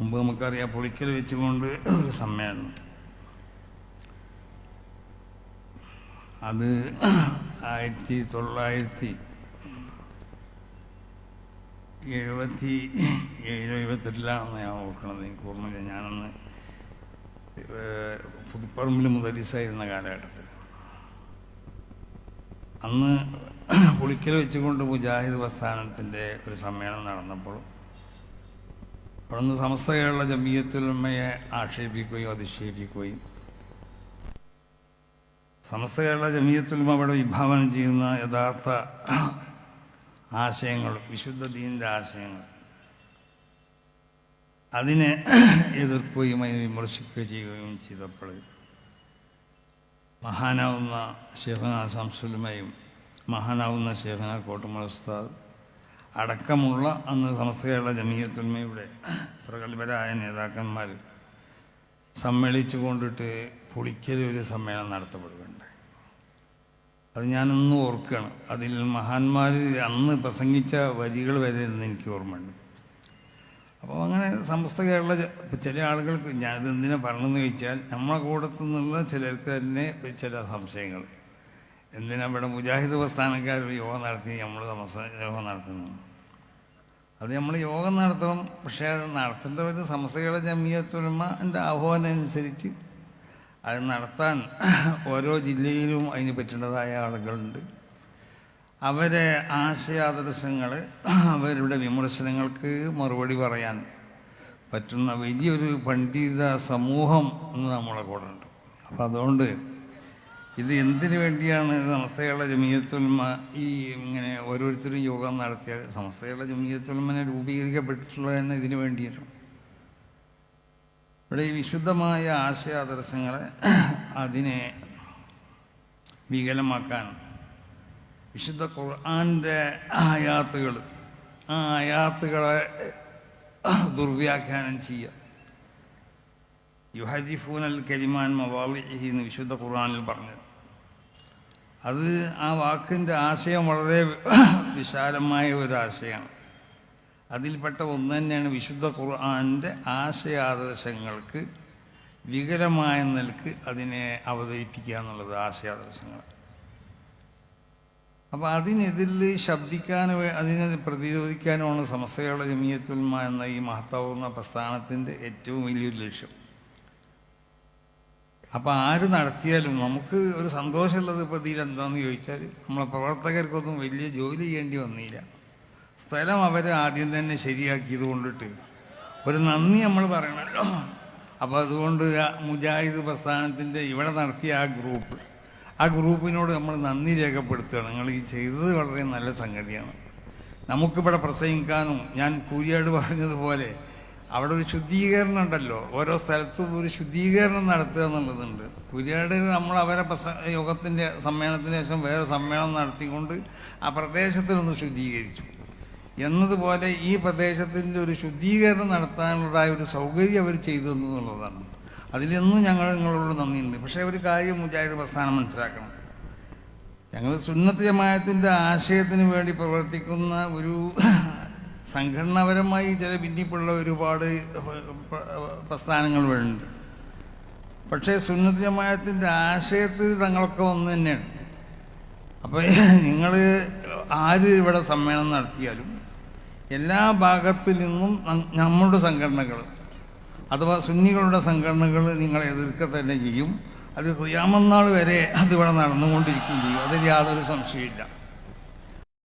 മുമ്പ് നമുക്കറിയാം പുളിക്കൽ വെച്ചുകൊണ്ട് ഒരു സമ്മേളനം അത് ആയിരത്തി തൊള്ളായിരത്തി എഴുപത്തി ഏഴ് എഴുപത്തെട്ടിലാണെന്ന് ഞാൻ ഓർക്കണത് എനിക്ക് ഓർമ്മയില്ല. ഞാനന്ന് പുതുപ്പറമ്പിൽ മുതലീസായിരുന്ന കാലഘട്ടത്തിൽ. അന്ന് പുളിക്കൽ വെച്ചുകൊണ്ട് മുജാഹിദ് പ്രസ്ഥാനത്തിന്റെ ഒരു സമ്മേളനം നടന്നപ്പോൾ അവിടുന്ന് സമസ്ത കേരള ജമീയത്തുലമ്മയെ ആക്ഷേപിക്കുകയും അധിക്ഷേപിക്കുകയും സമസ്ത കേരള ജമീയത്തുലമ അവിടെ വിഭാവനം ചെയ്യുന്ന യഥാർത്ഥ ആശയങ്ങൾ വിശുദ്ധ ദീനിന്റെ ആശയങ്ങൾ അതിനെ എതിർക്കുകയും അതിനെ വിമർശിക്കുകയും ചെയ്യുകയും ചെയ്തപ്പോൾ മഹാനാവുന്ന ശേഖന ശംസുലമയും മഹാനാവുന്ന ശേഖന കോട്ടമൽ ഉസ്താദ് അടക്കമുള്ള അന്ന് സമസ്ത കേരള ജമീയത്തുൽമയുടെ പ്രഗത്ഭരായ നേതാക്കന്മാർ സമ്മേളിച്ചു കൊണ്ടിട്ട് പുളിക്കൽ ഒരു സമ്മേളനം നടത്തപ്പെടുകയുണ്ടായി. അത് ഞാനൊന്നും ഓർക്കുകയാണ്. അതിൽ മഹാന്മാർ അന്ന് പ്രസംഗിച്ച വരികൾ വരെ എന്ന് എനിക്ക് ഓർമ്മയുണ്ട്. അപ്പോൾ അങ്ങനെ സമസ്ത കേരള ചില ആളുകൾക്ക് ഞാനിത് എന്തിനാ പറഞ്ഞതെന്ന് ചോദിച്ചാൽ നമ്മളെ കൂടത്തു നിന്നുള്ള ചിലർക്ക് തന്നെ ചില സംശയങ്ങൾ. എന്തിനാ ഇവിടെ മുജാഹിദ് പ്രസ്ഥാനക്കാർ യോഗം നടത്തി നമ്മൾ യോഗം നടത്തുന്നു അത് നമ്മൾ യോഗം നടത്തണം പക്ഷേ അത് നടത്തേണ്ട ഒരു സമസ്തകളുടെ ജമിയത്തുലമന്റെ ആഹ്വാനം അനുസരിച്ച് അത് നടത്താൻ ഓരോ ജില്ലയിലും അതിന് പറ്റേണ്ടതായ ആളുകളുണ്ട്. അവരെ ആശയാദർശങ്ങൾ അവരുടെ വിമർശനങ്ങൾക്ക് മറുപടി പറയാൻ പറ്റുന്ന വലിയൊരു പണ്ഡിത സമൂഹം ഇന്ന് നമ്മളെ കൂടെ ഉണ്ട്. അപ്പം അതുകൊണ്ട് ഇത് എന്തിനു വേണ്ടിയാണ് സംസ്ഥകളുടെ ജമീയത്തുൽമ ഈ ഇങ്ങനെ ഓരോരുത്തരും യോഗം നടത്തിയാൽ സംസ്ഥകളുടെ ജമീയത്തുൽമനെ രൂപീകരിക്കപ്പെട്ടിട്ടുള്ളത് തന്നെ ഇതിനു വേണ്ടിയിട്ടാണ് ഇവിടെ ഈ വിശുദ്ധമായ ആശയാദർശങ്ങളെ അതിനെ വികലമാക്കാൻ വിശുദ്ധ ഖുർആാന്റെ ആയാത്തുകൾ ആ ആയാത്തുകളെ ദുർവ്യാഖ്യാനം ചെയ്യുക. യുഹരിഫൂനൽ കരിമാൻ മവാളി എന്ന് വിശുദ്ധ ഖുർആാനിൽ പറഞ്ഞു അത് ആ വാക്കിന്റെ ആശയം വളരെ വിശാലമായ ഒരു ആശയമാണ് അതിൽപ്പെട്ട ഒന്ന് തന്നെയാണ് വിശുദ്ധ ഖുർആന്റെ ആശയാദർശങ്ങൾക്ക് വികലമായ നിലയ്ക്ക് അതിനെ അവതരിപ്പിക്കുക എന്നുള്ളത് ആശയാദർശങ്ങൾ. അപ്പോൾ അതിനെതിൽ ശബ്ദിക്കാനും അതിനെ പ്രതിരോധിക്കാനുമാണ് സമസ്തകളുടെ ജമീയത്തുൽമ എന്ന ഈ മഹത്താവുന്ന പ്രസ്ഥാനത്തിന്റെ ഏറ്റവും വലിയൊരു ലക്ഷ്യം. അപ്പോൾ ആര് നടത്തിയാലും നമുക്ക് ഒരു സന്തോഷമുള്ളത് ഇപ്പോൾ ഇതിൽ എന്താണെന്ന് ചോദിച്ചാൽ നമ്മളെ പ്രവർത്തകർക്കൊന്നും വലിയ ജോലി ചെയ്യേണ്ടി വന്നില്ല. സ്ഥലം അവർ ആദ്യം തന്നെ ശരിയാക്കിയത് കൊണ്ടിട്ട് ഒരു നന്ദി നമ്മൾ പറയണമല്ലോ അപ്പോൾ അതുകൊണ്ട് മുജാഹിദ് പ്രസ്ഥാനത്തിന്റെ ഇവിടെ നടത്തിയ ആ ഗ്രൂപ്പ് ആ ഗ്രൂപ്പിനോട് നമ്മൾ നന്ദി രേഖപ്പെടുത്തുകയാണ്. നിങ്ങൾ ഈ ചെയ്തത് വളരെ നല്ല സംഗതിയാണ്. നമുക്കിവിടെ പ്രസംഗിക്കാനും ഞാൻ കൂരിയാട് പറഞ്ഞതുപോലെ അവിടെ ഒരു ശുദ്ധീകരണം ഉണ്ടല്ലോ. ഓരോ സ്ഥലത്തും ഒരു ശുദ്ധീകരണം നടത്തുക എന്നുള്ളതുണ്ട്. കുര്യാട് നമ്മൾ അവരെ യോഗത്തിന്റെ സമ്മേളനത്തിന് ശേഷം വേറെ സമ്മേളനം നടത്തിക്കൊണ്ട് ആ പ്രദേശത്തിനൊന്ന് ശുദ്ധീകരിച്ചു. എന്നതുപോലെ ഈ പ്രദേശത്തിന്റെ ഒരു ശുദ്ധീകരണം നടത്താനുള്ളതായ ഒരു സൗകര്യം അവർ ചെയ്തു എന്നുള്ളതാണ്. അതിലൊന്നും ഞങ്ങൾ നിങ്ങളോട് നന്ദിയുണ്ട്. പക്ഷേ ഒരു കാര്യം മുജാഹിദ് പ്രസ്ഥാനം മനസ്സിലാക്കണം. ഞങ്ങൾ സുന്നത്ത് ജമായത്തിന്റെ ആശയത്തിന് വേണ്ടി പ്രവർത്തിക്കുന്ന ഒരു സംഘടനാപരമായി ചില ഭിന്നിപ്പുള്ള ഒരുപാട് പ്രസ്ഥാനങ്ങൾ പ്രസ്ഥാനങ്ങളുണ്ട് പക്ഷേ സുന്നത്ത് ജമായത്തിന്റെ ആശയത്തിൽ തങ്ങളൊക്കെ ഒന്ന് തന്നെയാണ്. അപ്പോൾ നിങ്ങൾ ആര് ഇവിടെ സമ്മേളനം നടത്തിയാലും എല്ലാ ഭാഗത്തു നിന്നും നമ്മളുടെ സംഘടനകൾ അഥവാ സുന്നികളുടെ സംഘടനകൾ നിങ്ങളെ എതിർക്കുക തന്നെ ചെയ്യും. അത് കുയാമന്നാൾ വരെ അതിവിടെ നടന്നുകൊണ്ടിരിക്കുകയും ചെയ്യും. അതിൽ യാതൊരു സംശയമില്ല